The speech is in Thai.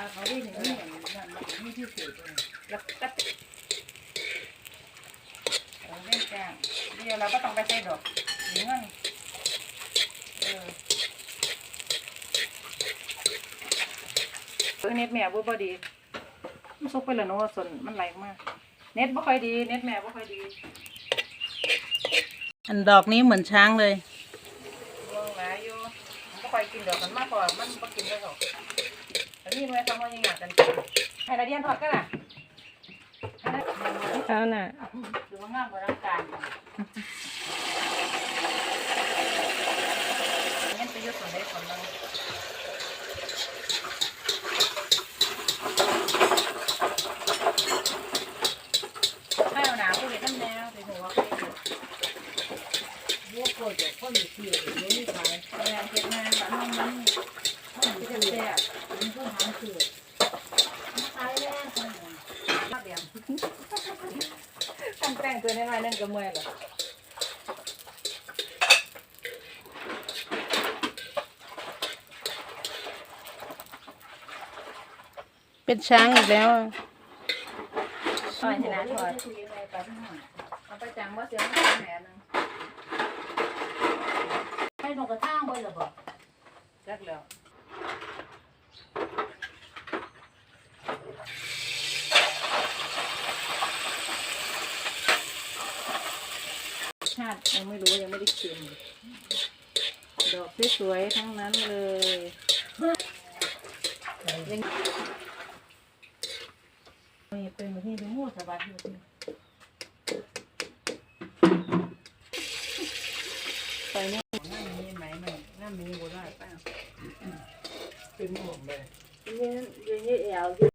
อ่าเขาได้เห็นนี่นั่นมันนี่ที่สุดเลยแล้วก็เราเล่นจ้งเดี๋ยวเราก็ต้องไปใส่ดอกเงินเออเออเน็ตแม่บ่บ่ดีมันซุกไปแล้วเนาะส่วนมันไหลมาก เน็ตบ่ค่อยดี เน็ตแม่บ่ค่อยดี อันดอกนี้เหมือนช้างเลยลงหลายอยู่มันก็ค่อยกินดอกมันมากกว่ามันบ่กินได้หรอก อันนี้ไว้ทำว่ายังอยากกันกินให้ละเดียนทอดกันล่ะให้ละเอาน่ะดูว่างามกว่าร่างกายงั้นไปยุดส่วนใดส่วนหนึ่งให้เอาหนาผู้เห็นน้ำแนวไปหัวไปเห็ดพวกคนจะคนอยู่ที่อยู่นี่ขาย แรงเห็ดงานแบบนั้นมัน คนอยู่ เจ็ ที่ บแซ่บ มันก็หาคือขายแรง มากเดียวตั้ง แต่งตัวน้อยๆนั่นก็เมื่อยแล้วเป็นช้างอีกแล้วอะถอยชนะถอยเอาไปจังว่าเสียงแหนนึงให้นกกระทั่งไปหรอบอก จักแล้ว ชาติยังไม่รู้ยังไม่ได้ชิมดอกสวยๆทั้งนั้นเลยยังมีเป็นที่ดูมูสบายอยู่ที่ไปเนี่ยน้ำมีไหมมันน้ำมีบัวได้ป่ะเป็นหมดเลยยืนยืนยืดเอว